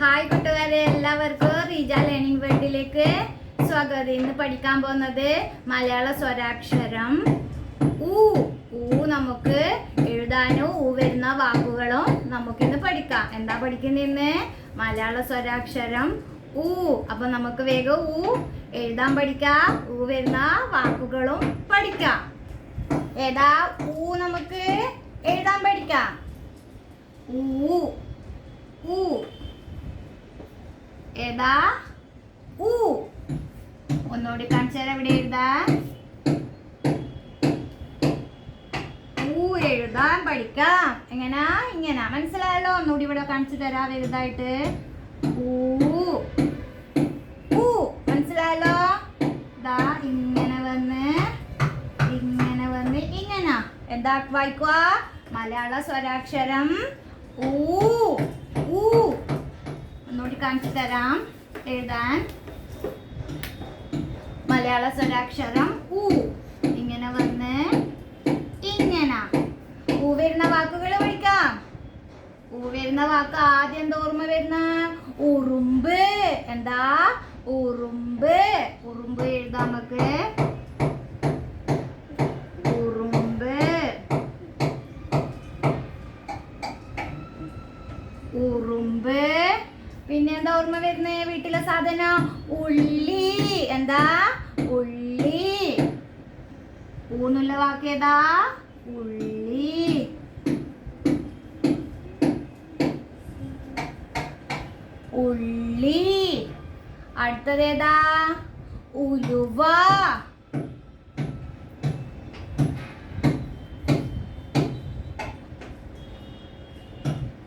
Hi കൂട്ടുകാരെ എല്ലാവർക്കും Reeja learning വേൾഡിലേക്ക് സ്വാഗതം. ഇന്ന് പഠിക്കാൻ പോകുന്നത് മലയാള സ്വരാക്ഷരം. ഊ ഊ നമുക്ക് എഴുതാനും ഊ വരുന്ന വാക്കുകളും നമുക്കിന്ന് പഠിക്കാം. എന്താ പഠിക്കുന്നതിന്ന് മലയാള സ്വരാക്ഷരം ഊ. അപ്പൊ നമുക്ക് വേഗം ഊ എഴുതാൻ പഠിക്കാം ഊ വരുന്ന വാക്കുകളും പഠിക്കാം. ഏതാ? ഊ നമുക്ക് എഴുതാൻ പഠിക്കാം. ഊ ഊ. ഏതാ? ഊ. ഒന്നുകൂടി കാണിച്ചാൽ എവിടെ എഴുതാ. എഴുതാൻ പഠിക്കാം. എങ്ങനാ? ഇങ്ങനാ. മനസ്സിലായല്ലോ? ഒന്നുകൂടി ഇവിടെ കാണിച്ചു തരാ വലുതായിട്ട് മനസ്സിലായല്ലോ? ദാ ഇങ്ങനെ വന്ന് ഇങ്ങനെ വന്ന് ഇങ്ങനാ. എന്താ വായിക്കുക മലയാള സ്വരാക്ഷരം. ഊ. കാണിച്ചു തരാം എഴുതാൻ. മലയാള സ്വരാക്ഷരം ഊ. ഇങ്ങനെ വന്ന് ഇങ്ങനെ. ഊ വരുന്ന വാക്കുകൾ പഠിക്കാം. ഊ വരുന്ന വാക്ക് ആദ്യം എന്താ ഓർമ്മ വരുന്ന? ഉറുമ്പ്. എന്താ? ഉറുമ്പ്. ഉറുമ്പ് എഴുതാം നമുക്ക്. ഉറുമ്പ്. ഉറുമ്പ്. പിന്നെ എന്താ ഓർമ്മ വരുന്നേ? വീട്ടിലെ സാധനം ഉള്ളി. എന്താ? ഉള്ളി. ഊന്നുള്ള വാക്കേതാ? ഉള്ളി. ഉള്ളി. അടുത്തത് ഏതാ ഉലുവ.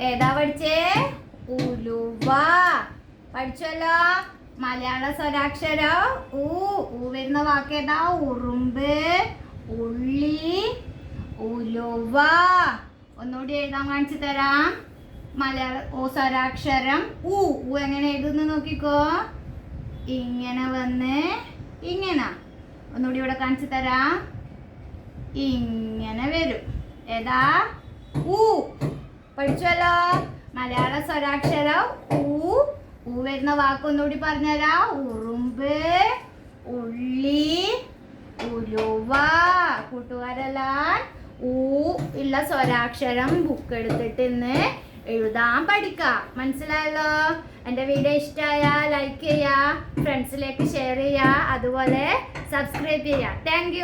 ഏതാ പഠിച്ചേ? ഉലുവ പഠിച്ചല്ലോ? മലയാള സ്വരാക്ഷരം? ഊ വരുന്ന വാക്ക് ഏതാ ഉറുമ്പ് ഉള്ളി ഉലുവ. ഒന്നുകൂടി എഴുതാൻ കാണിച്ചു തരാം. മലയാള ഓ സ്വരാക്ഷരം ഊ. ഊ എങ്ങനെ എഴുതുന്നു നോക്കിക്കോ? ഇങ്ങനെ വന്ന് ഇങ്ങനെ. ഒന്നുകൂടി ഇവിടെ കാണിച്ചു തരാം. ഇങ്ങനെ വരും. ഏതാ? ഊ. പഠിച്ചല്ലോ? മലയാള സ്വരാക്ഷരം ഊ. ഊ വരുന്ന വാക്കൊന്നുകൂടി പറഞ്ഞുതരാ. ഉറുമ്പ് ഉള്ളി ഉലുവ. കൂട്ടുകാരെല്ലാം ഊ ഉള്ള സ്വരാക്ഷരം ബുക്ക് എടുത്തിട്ട് ഇന്ന് എഴുതാൻ പഠിക്കാം. മനസ്സിലായല്ലോ? എന്റെ വീഡിയോ ഇഷ്ടമായാൽ ലൈക്ക് ചെയ്യുക ഫ്രണ്ട്സിലേക്ക് ഷെയർ ചെയ്യുക അതുപോലെ സബ്സ്ക്രൈബ് ചെയ്യുക. താങ്ക്